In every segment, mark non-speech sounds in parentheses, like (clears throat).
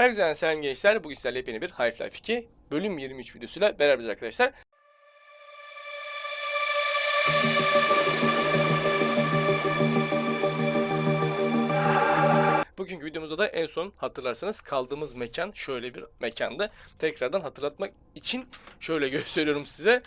Herkese selam gençler. Bugün sizlerle yepyeni bir Half-Life 2 bölüm 23 videosuyla beraberiz arkadaşlar. Bugünkü videomuzda da en son hatırlarsanız kaldığımız mekan şöyle bir mekandı. Tekrardan hatırlatmak için şöyle (laughs) gösteriyorum size.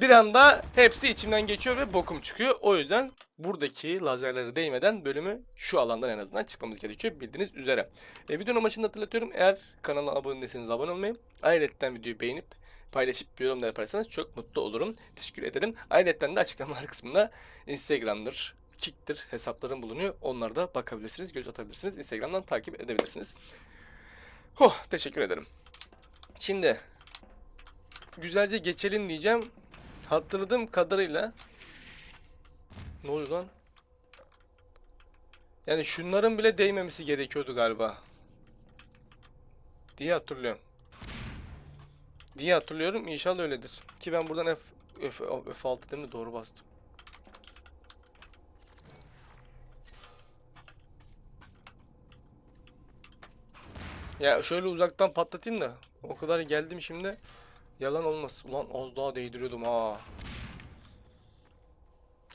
Bir anda hepsi içimden geçiyor ve bokum çıkıyor. O yüzden buradaki lazerlere değmeden bölümü şu alandan en azından çıkmamız gerekiyor bildiğiniz üzere. E, videonun başında hatırlatıyorum. Eğer kanala abone değilseniz abone olmayı, ayrıca videoyu beğenip paylaşıp bir yorum da yaparsanız çok mutlu olurum. Teşekkür ederim. Ayrıca de açıklamalar kısmında Instagram'dır, Kick'tir hesaplarım bulunuyor. Onlara da bakabilirsiniz, göz atabilirsiniz. Instagram'dan takip edebilirsiniz. Huh, teşekkür ederim. Şimdi güzelce geçelim diyeceğim. Hatırladığım kadarıyla ne oluyor lan? Yani şunların bile değmemesi gerekiyordu galiba. Diye hatırlıyorum. Diye hatırlıyorum. İnşallah öyledir. Ki ben buradan F, F, F6 değil mi? Doğru bastım. Ya şöyle uzaktan patlatayım da. O kadar geldim şimdi. Yalan olmaz. Ulan az daha değdiriyordum ha.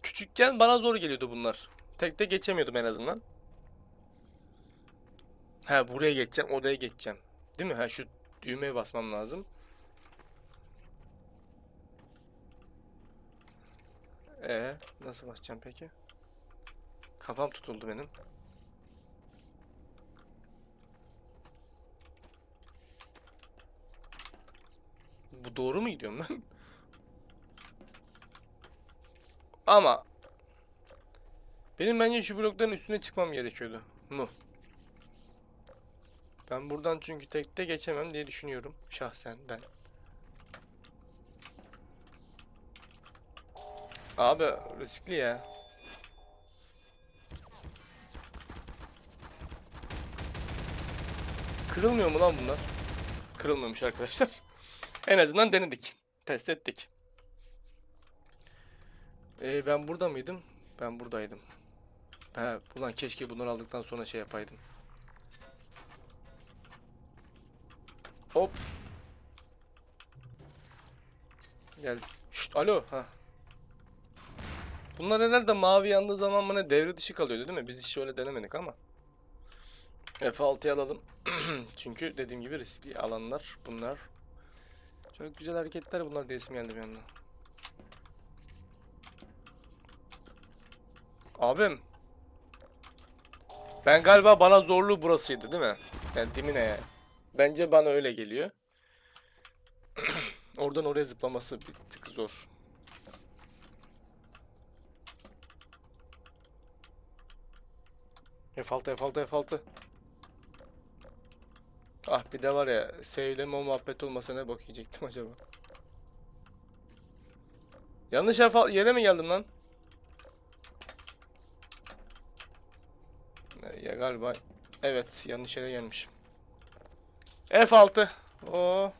Küçükken bana zor geliyordu bunlar. Tek de geçemiyordum en azından. Ha buraya geçeceğim, odaya geçeceğim. Değil mi? Ha şu düğmeye basmam lazım. Ee, nasıl basacağım peki? Kafam tutuldu benim. Bu doğru mu gidiyorum ben? (laughs) Ama benim bence şu blokların üstüne çıkmam gerekiyordu. Mu? Ben buradan çünkü tekte geçemem diye düşünüyorum. Şahsen ben. Abi riskli ya. Kırılmıyor mu lan bunlar? Kırılmıyormuş arkadaşlar. En azından denedik. Test ettik. Ee, ben burada mıydım? Ben buradaydım. He, ulan keşke bunları aldıktan sonra şey yapaydım. Hop. Gel. Şşt, alo. Ha. Bunlar herhalde mavi yandığı zaman bana devre dışı kalıyordu değil mi? Biz hiç öyle denemedik ama. F6'yı alalım. (clears throat) Çünkü dediğim gibi riskli alanlar bunlar. Çok güzel hareketler bunlar diyesim geldi bir anda. Abim. Ben galiba bana zorluğu burasıydı değil mi? Yani dimine yani. Bence bana öyle geliyor. (clears throat) Oradan oraya zıplaması bir tık zor. F6 F6 F6. Ah bir de var ya sevleme o muhabbet olmasa ne bak yiyecektim acaba. Yanlış F6 yere mi geldim lan? Ya galiba evet yanlış yere gelmişim. F6. Oo.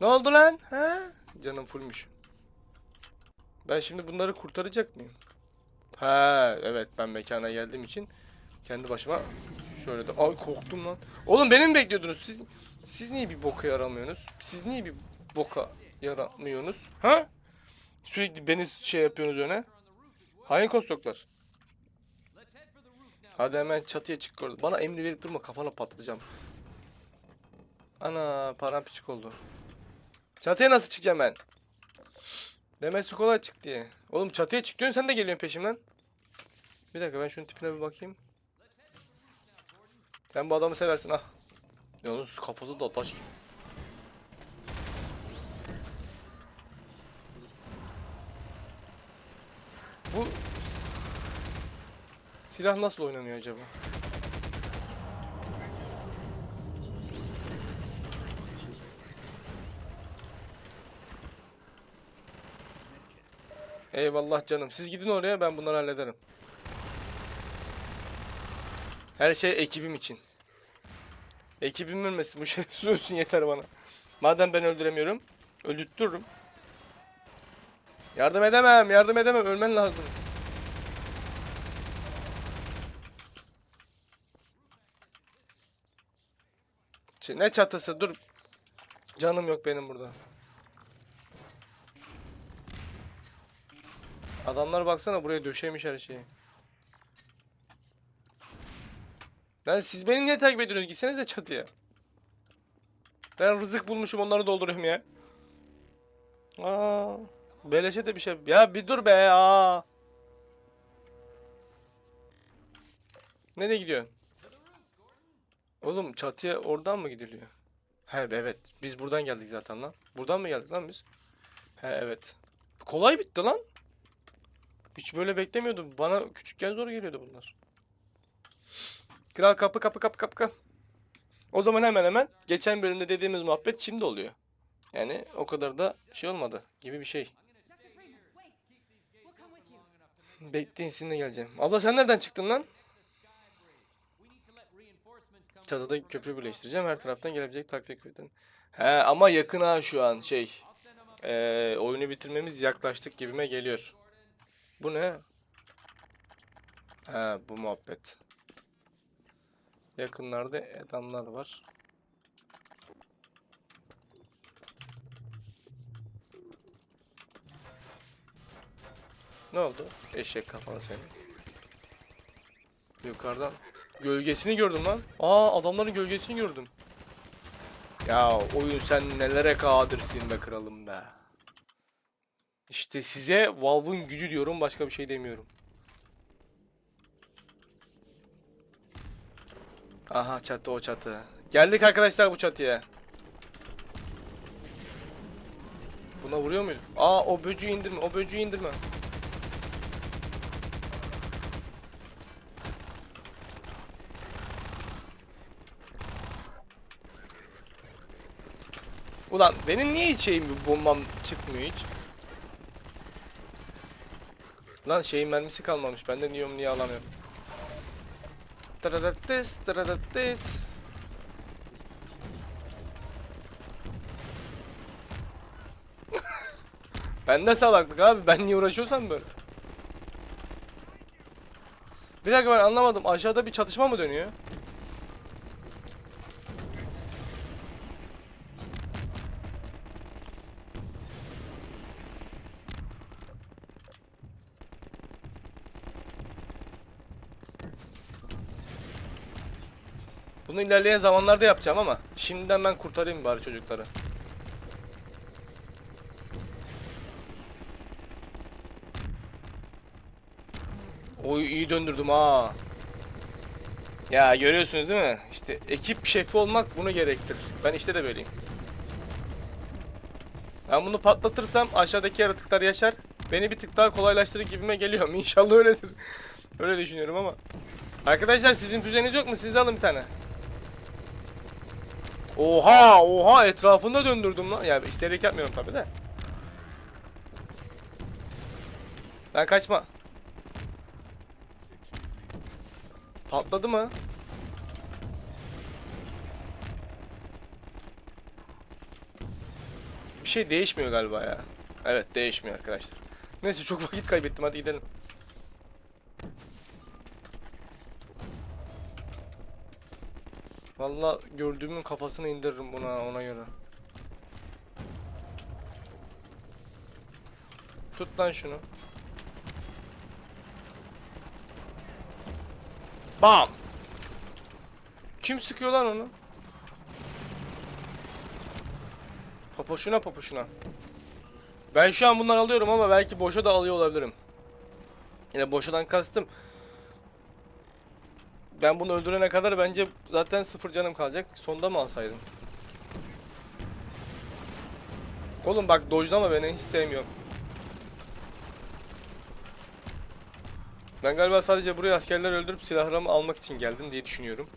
Ne oldu lan? Ha? Canım fullmüş. Ben şimdi bunları kurtaracak mıyım? Ha evet ben mekana geldiğim için kendi başıma şöyle de ay korktum lan. Oğlum beni mi bekliyordunuz? Siz siz niye bir boka yaramıyorsunuz? Siz niye bir boka yaramıyorsunuz? Ha? Sürekli beni şey yapıyorsunuz öne. Hain kostoklar. Hadi hemen çatıya çık orada. Bana emri verip durma kafana patlatacağım. Ana paramparçık oldu. Çatıya nasıl çıkacağım ben? Demesi kolay çık diye. Oğlum çatıya çık diyorsun sen de geliyorsun peşimden. Bir dakika ben şunun tipine bir bakayım. Sen bu adamı seversin ha. Yalnız kafası da taş. Bu silah nasıl oynanıyor acaba? Eyvallah canım. Siz gidin oraya ben bunları hallederim. Her şey ekibim için. Ekibim ölmesin. Bu şerefsiz (laughs) ölsün yeter bana. Madem ben öldüremiyorum. Öldürtürürüm. Yardım edemem. Yardım edemem. Ölmen lazım. Şey, ne çatısı dur. Canım yok benim burada. Adamlar baksana buraya döşemiş her şeyi. Lan siz beni niye takip ediyorsunuz? Gitsenize çatıya. Ben rızık bulmuşum onları dolduruyorum ya. Aa, beleşe de bir şey. Ya bir dur be aa. Nereye gidiyorsun? Oğlum çatıya oradan mı gidiliyor? He evet. Biz buradan geldik zaten lan. Buradan mı geldik lan biz? He evet. Kolay bitti lan. Hiç böyle beklemiyordum. Bana küçükken zor geliyordu bunlar. Kral kapı kapı kapı kapı. O zaman hemen hemen geçen bölümde dediğimiz muhabbet şimdi oluyor. Yani o kadar da şey olmadı gibi bir şey. Bekleyin sizinle geleceğim. Abla sen nereden çıktın lan? Çatıda köprü birleştireceğim. Her taraftan gelebilecek takviye kuvvetin. He ama yakın ha şu an şey. Ee, oyunu bitirmemiz yaklaştık gibime geliyor. Bu ne? He bu muhabbet. Yakınlarda adamlar var. Ne oldu? Eşek kafalı senin. Yukarıdan. Gölgesini gördüm lan. Aa adamların gölgesini gördüm. Ya oyun sen nelere kadirsin be kralım be. İşte size Valve'ın gücü diyorum başka bir şey demiyorum. Aha çatı o çatı. Geldik arkadaşlar bu çatıya. Buna vuruyor muyum? Aa o böcüğü indirme o böcüğü indirme. Ulan benim niye hiç şeyim bombam çıkmıyor hiç? Lan şeyin mermisi kalmamış. Ben de niye niye alamıyorum. Tırırıtıs tırırıtıs. (laughs) ben de salaklık abi. Ben niye uğraşıyorsam böyle. Bir dakika ben anlamadım. Aşağıda bir çatışma mı dönüyor? Bunu ilerleyen zamanlarda yapacağım ama şimdiden ben kurtarayım bari çocukları. Oy iyi döndürdüm ha. Ya görüyorsunuz değil mi? İşte ekip şefi olmak bunu gerektirir. Ben işte de böyleyim. Ben bunu patlatırsam aşağıdaki yaratıklar yaşar. Beni bir tık daha kolaylaştırır gibime geliyor. (laughs) İnşallah öyledir. Öyle düşünüyorum ama. Arkadaşlar sizin füzeniz yok mu? Siz de alın bir tane. Oha oha etrafında döndürdüm lan. Yani isteyerek yapmıyorum tabi de. Ben kaçma. Patladı mı? Bir şey değişmiyor galiba ya. Evet değişmiyor arkadaşlar. Neyse çok vakit kaybettim hadi gidelim. Valla gördüğümün kafasını indiririm buna ona göre. Tut lan şunu. Bam. Kim sıkıyor lan onu? Papoşuna papoşuna. Ben şu an bunları alıyorum ama belki boşa da alıyor olabilirim. Yine boşadan kastım. Ben bunu öldürene kadar bence zaten sıfır canım kalacak. Sonda mı alsaydım? Oğlum bak dojlama beni hiç sevmiyorum. Ben galiba sadece buraya askerler öldürüp silahlarımı almak için geldim diye düşünüyorum.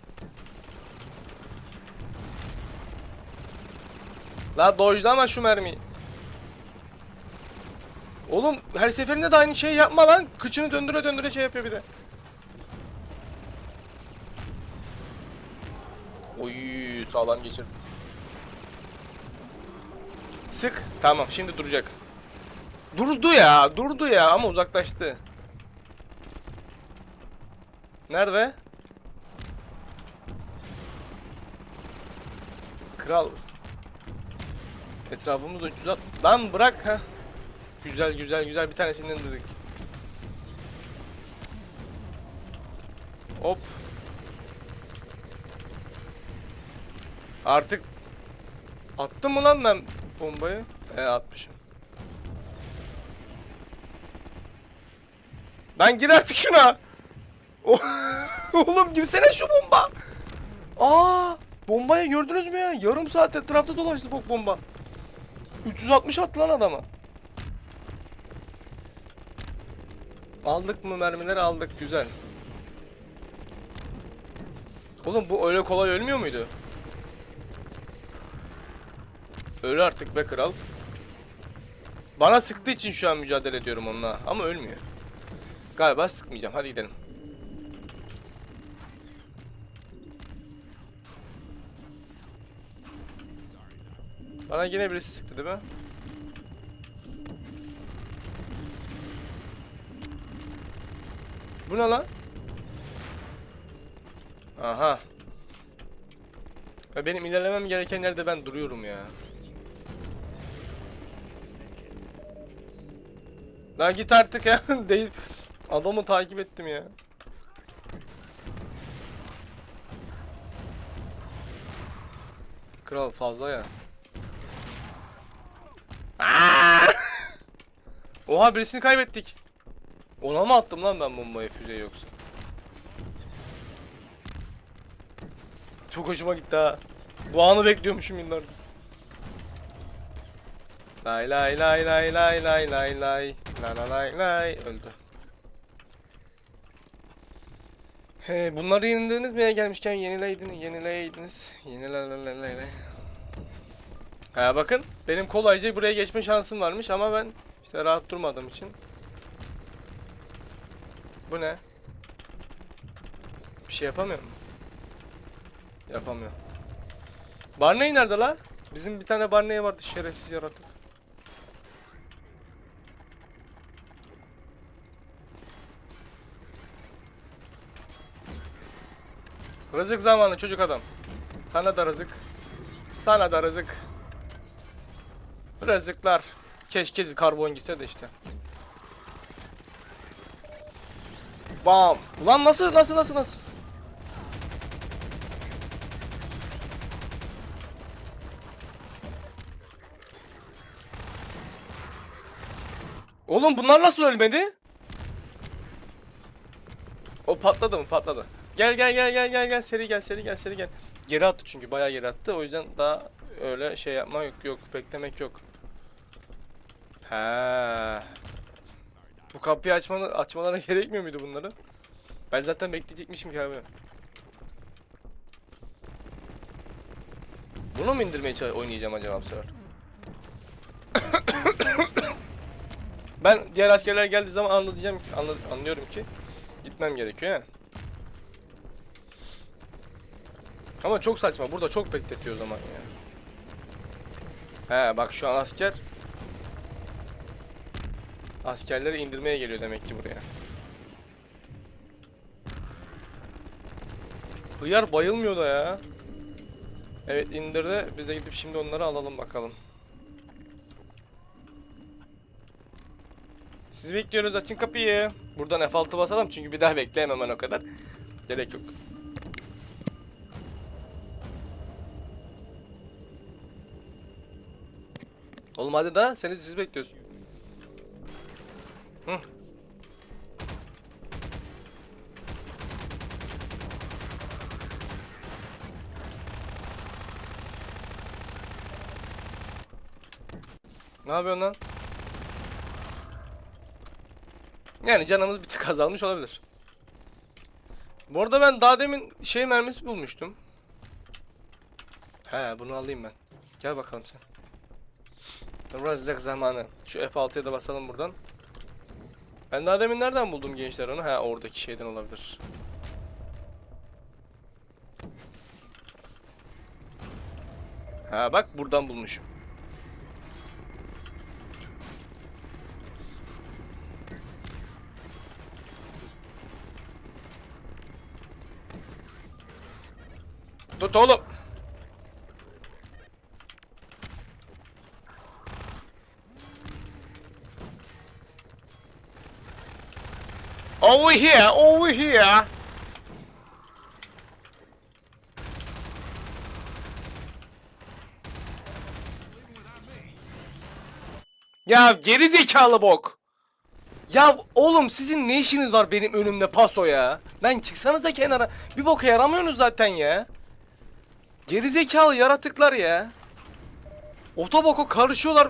La dojlama şu mermiyi. Oğlum her seferinde de aynı şeyi yapma lan. Kıçını döndüre döndüre şey yapıyor bir de. Oy sağlam geçirdim. Sık. Tamam şimdi duracak. Durdu ya. Durdu ya ama uzaklaştı. Nerede? Kral. Etrafımızda 360. Lan bırak ha. Güzel güzel güzel bir tanesini indirdik. Hop. Artık attım mı lan ben bombayı? E atmışım. Lan gir artık şuna. (laughs) Oğlum girsene şu bomba. Aa, bombayı gördünüz mü ya? Yarım saat etrafta dolaştı bok bomba. 360 attı lan adama. Aldık mı mermileri aldık güzel. Oğlum bu öyle kolay ölmüyor muydu? Öl artık be kral. Bana sıktığı için şu an mücadele ediyorum onunla ama ölmüyor. Galiba sıkmayacağım. Hadi gidelim. Bana yine birisi sıktı değil mi? Bu ne lan? Aha. Benim ilerlemem gereken yerde ben duruyorum ya. Lan git artık ya. (laughs) Değil. Adamı takip ettim ya. Kral fazla ya. Aa! (laughs) Oha birisini kaybettik. Ona mı attım lan ben bombayı füzeyi yoksa? Çok hoşuma gitti ha. Bu anı bekliyormuşum yıllardır. Lay lay lay lay lay lay lay lay la la lay lay öldü. He, bunları yenilediniz mi ya gelmişken yenileydiniz, yenileydiniz. Yenile Ha bakın benim kolayca buraya geçme şansım varmış ama ben işte rahat durmadığım için. Bu ne? Bir şey yapamıyor mu? Yapamıyor. Barney nerede la? Bizim bir tane Barney vardı şerefsiz yaratık. Rızık zamanı çocuk adam. Sana da rızık. Sana da rızık. Rızıklar. Keşke karbon gitse de işte. Bam. Ulan nasıl nasıl nasıl nasıl? Oğlum bunlar nasıl ölmedi? O patladı mı? Patladı. Gel gel gel gel gel gel seri gel seri gel seri gel. Geri attı çünkü bayağı geri attı. O yüzden daha öyle şey yapma yok yok beklemek yok. Ha. Bu kapıyı açmanı açmalara (laughs) gerekmiyor muydu bunları? Ben zaten bekleyecekmişim ki abi. Bunu mu indirmeye oynayacağım acaba bu sefer? (coughs) ben diğer askerler geldiği zaman anlayacağım anla, anlıyorum ki gitmem gerekiyor ya. Ama çok saçma. Burada çok bekletiyor o zaman ya. He bak şu an asker askerleri indirmeye geliyor demek ki buraya. Hıyar bayılmıyor da ya. Evet indirdi. Biz de gidip şimdi onları alalım bakalım. Sizi bekliyoruz açın kapıyı. Buradan F6 basalım çünkü bir daha bekleyemem ben o kadar. Gerek yok. Oğlum hadi da seni siz bekliyoruz. Hı. Ne yapıyorsun lan? Yani canımız bir tık azalmış olabilir. Bu arada ben daha demin şey mermisi bulmuştum. He bunu alayım ben. Gel bakalım sen. Rızık zamanı. Şu F6'ya da basalım buradan. Ben daha demin nereden buldum gençler onu? Ha oradaki şeyden olabilir. Ha bak buradan bulmuşum. Tut oğlum. Over here, over here. Ya geri zekalı bok. Ya oğlum sizin ne işiniz var benim önümde paso ya? Lan çıksanıza kenara. Bir boka yaramıyorsunuz zaten ya. Geri zekalı yaratıklar ya. Otoboko karışıyorlar.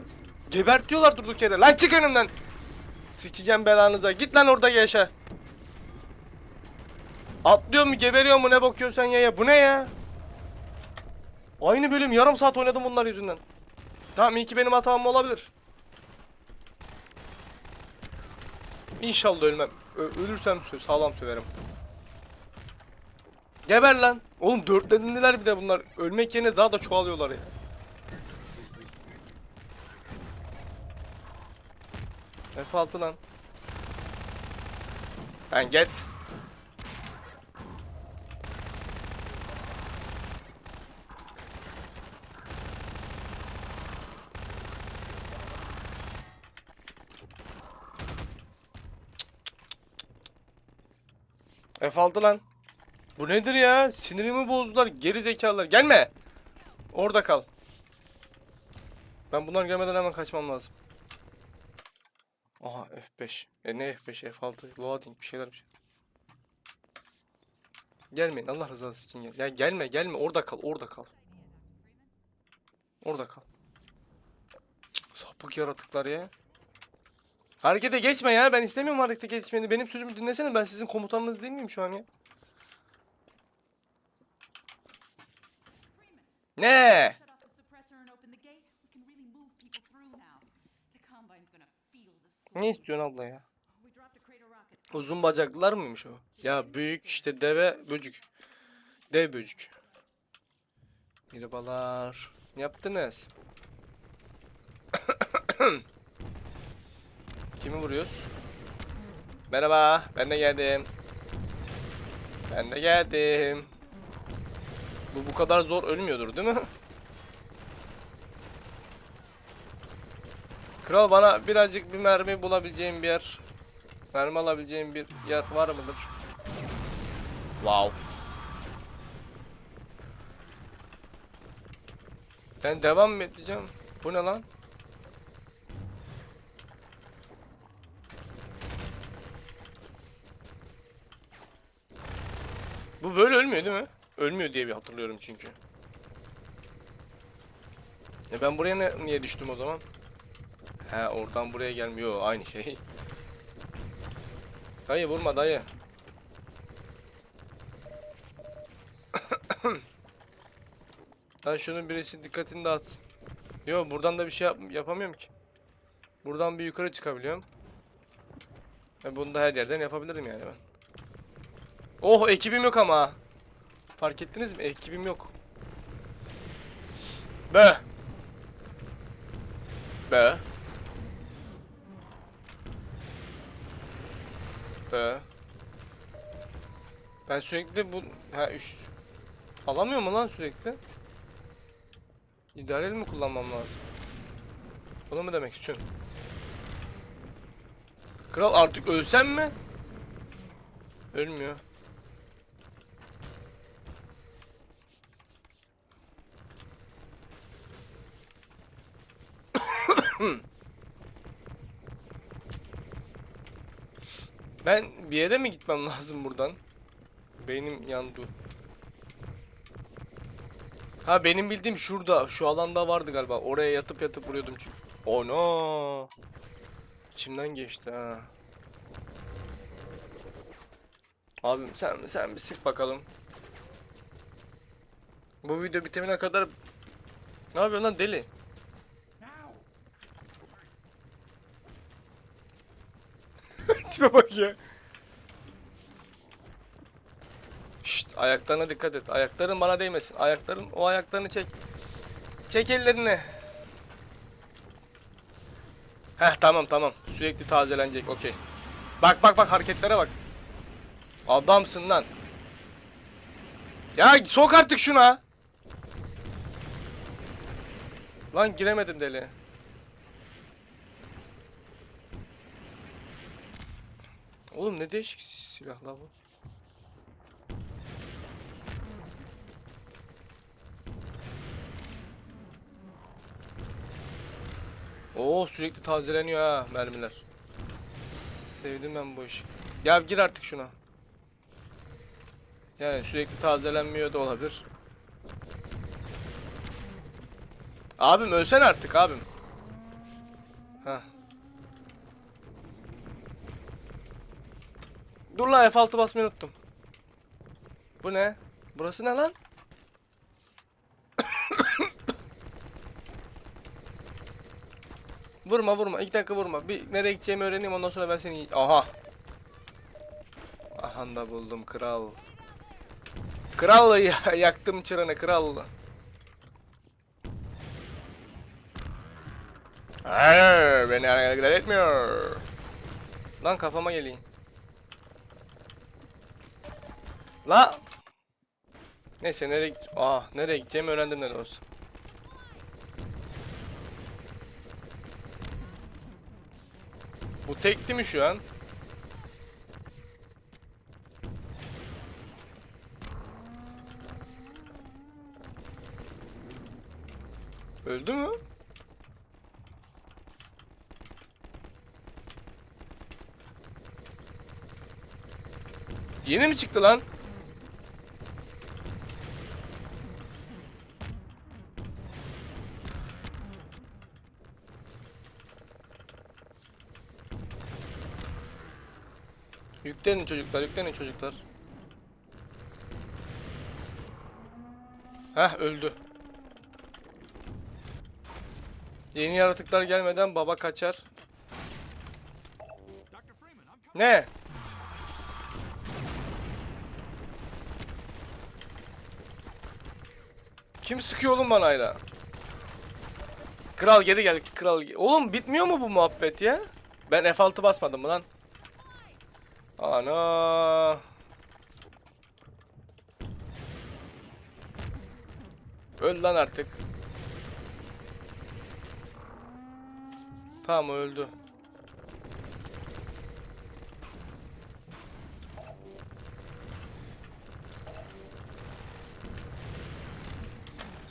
Gebertiyorlar durduk yere. Lan çık önümden. Sıçacağım belanıza. Git lan orada yaşa. Atlıyor mu geberiyor mu ne bakıyorsun sen ya ya. Bu ne ya? Aynı bölüm yarım saat oynadım bunlar yüzünden. Tamam iyi ki benim hatam olabilir. İnşallah ölmem. Ö- ölürsem sö- sağlam söverim. Geber lan. Oğlum dörtlendiler bir de bunlar. Ölmek yerine daha da çoğalıyorlar ya. F6 lan. Lan get. F6 lan. Bu nedir ya? Sinirimi bozdular. Geri zekalılar. Gelme. Orada kal. Ben bunlar gelmeden hemen kaçmam lazım. Aha F5. E ne F5 F6 loading bir şeyler bir şey. Gelmeyin Allah rızası için gel. Ya gelme gelme orada kal orada kal. Orada kal. Sapık yaratıklar ya. Harekete geçme ya ben istemiyorum harekete geçmeni. Benim sözümü dinlesene ben sizin komutanınız değil miyim şu an ya? Ne? Ne istiyorsun abla ya? Uzun bacaklılar mıymış o? Ya büyük işte deve böcük. Dev böcük. Merhabalar. Yaptınız? (coughs) (coughs) Kimi vuruyoruz? Merhaba, ben de geldim. Ben de geldim. Bu bu kadar zor ölmüyordur değil mi? (laughs) Kral bana birazcık bir mermi bulabileceğim bir yer Mermi alabileceğim bir yer var mıdır? Wow. Ben devam mı edeceğim? Bu ne lan? Böyle ölmüyor değil mi? Ölmüyor diye bir hatırlıyorum çünkü. E ben buraya ne, niye düştüm o zaman? He oradan buraya gelmiyor aynı şey. Dayı vurma dayı. (coughs) Lan şunun birisi dikkatini dağıtsın. Yo buradan da bir şey yap yapamıyorum ki. Buradan bir yukarı çıkabiliyorum. Ve bunu da her yerden yapabilirim yani ben. Oh ekibim yok ama. Fark ettiniz mi? Ekibim yok. Be. Be. Be. Ben sürekli bu ha üç alamıyor mu lan sürekli? İdareli mi kullanmam lazım? Bunu mu demek istiyorsun? Kral artık ölsem mi? Ölmüyor. Ben bir yere mi gitmem lazım buradan? Beynim yandı. Ha benim bildiğim şurada, şu alanda vardı galiba. Oraya yatıp yatıp vuruyordum çünkü. Oh no. İçimden geçti ha. Abim sen sen bir sık bakalım. Bu video bitimine kadar ne yapıyorsun lan deli? Tipe bak ya. Şşt ayaklarına dikkat et. Ayakların bana değmesin. Ayakların o ayaklarını çek. Çek ellerini. Heh tamam tamam. Sürekli tazelenecek. Okey. Bak bak bak hareketlere bak. Adamsın lan. Ya sok artık şuna. Lan giremedim deli. Oğlum ne değişik silahlar bu. Oo sürekli tazeleniyor ha mermiler. Sevdim ben bu işi. Ya gir artık şuna. Yani sürekli tazelenmiyor da olabilir. Abim ölsen artık abim. Heh. Dur lan F6 basmayı unuttum. Bu ne? Burası ne lan? (coughs) vurma vurma. iki dakika vurma. Bir nereye gideceğimi öğreneyim ondan sonra ben seni... Aha. Aha da buldum kral. Kral ya yaktım çıranı kral. Beni hareket etmiyor. Lan kafama geleyim. La. Neyse nereye git- Aa nereye gideceğimi öğrendim ne olsun. Bu tekti mi şu an? Öldü mü? Yeni mi çıktı lan? Yüklenin çocuklar, yüklenin çocuklar. Heh öldü. Yeni yaratıklar gelmeden baba kaçar. Ne? Kim sıkıyor oğlum bana hala? Kral geri gel, kral. Oğlum bitmiyor mu bu muhabbet ya? Ben F6 basmadım mı lan? Ana. Öl lan artık. Tamam öldü.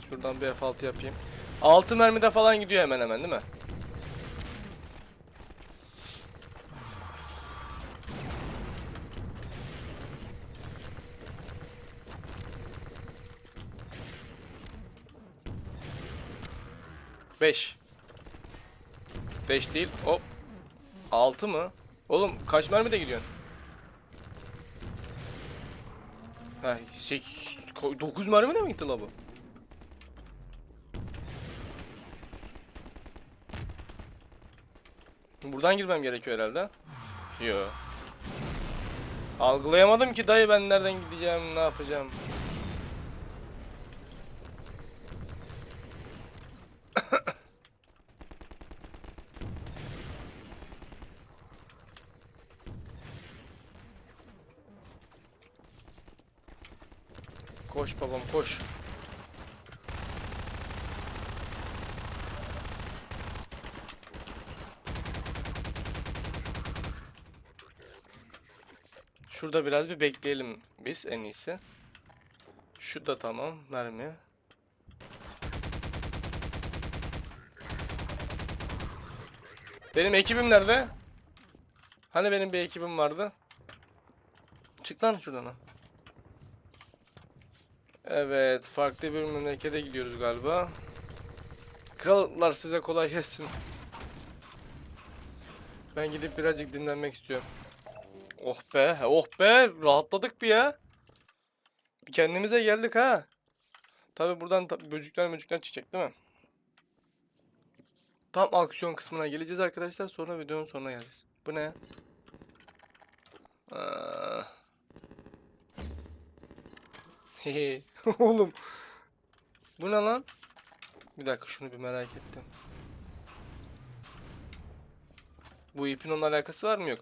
Şuradan bir F6 yapayım. 6 mermide falan gidiyor hemen hemen değil mi? Beş. Beş değil. Hop. Altı mı? Oğlum kaç mermide gidiyorsun? Ha, 8 9 mermide mi gitti la bu? Buradan girmem gerekiyor herhalde. Yo. Algılayamadım ki dayı ben nereden gideceğim, ne yapacağım. Koş babam koş. Şurada biraz bir bekleyelim biz en iyisi. Şu da tamam mermi. Benim ekibim nerede? Hani benim bir ekibim vardı? Çık lan şuradan. ha. Evet, farklı bir memlekete gidiyoruz galiba. Krallar size kolay gelsin. Ben gidip birazcık dinlenmek istiyorum. Oh be, oh be, rahatladık bir ya. Kendimize geldik ha. Tabi buradan böcükler möcükler çıkacak değil mi? Tam aksiyon kısmına geleceğiz arkadaşlar. Sonra videonun sonuna geleceğiz. Bu ne? Aa. (laughs) Oğlum. Bu ne lan? Bir dakika şunu bir merak ettim. Bu ipin onunla alakası var mı yok?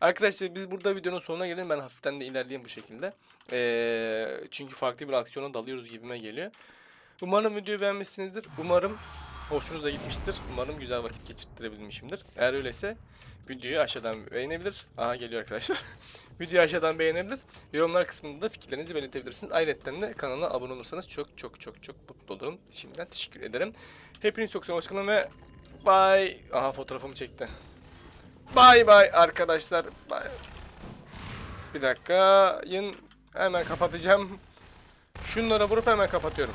Arkadaşlar biz burada videonun sonuna gelelim. Ben hafiften de ilerleyeyim bu şekilde. Ee, çünkü farklı bir aksiyona dalıyoruz gibime geliyor. Umarım videoyu beğenmişsinizdir. Umarım hoşunuza gitmiştir. Umarım güzel vakit geçirttirebilmişimdir. Eğer öyleyse videoyu aşağıdan beğenebilir. Aha geliyor arkadaşlar. (laughs) videoyu aşağıdan beğenebilir. Yorumlar kısmında da fikirlerinizi belirtebilirsiniz. Ayrıca de kanala abone olursanız çok çok çok çok mutlu olurum. Şimdiden teşekkür ederim. Hepiniz çok seviyorum. Hoşçakalın ve bye. Aha fotoğrafımı çekti. Bye bye arkadaşlar. Bye. Bir dakika. Yın hemen kapatacağım. Şunlara vurup hemen kapatıyorum.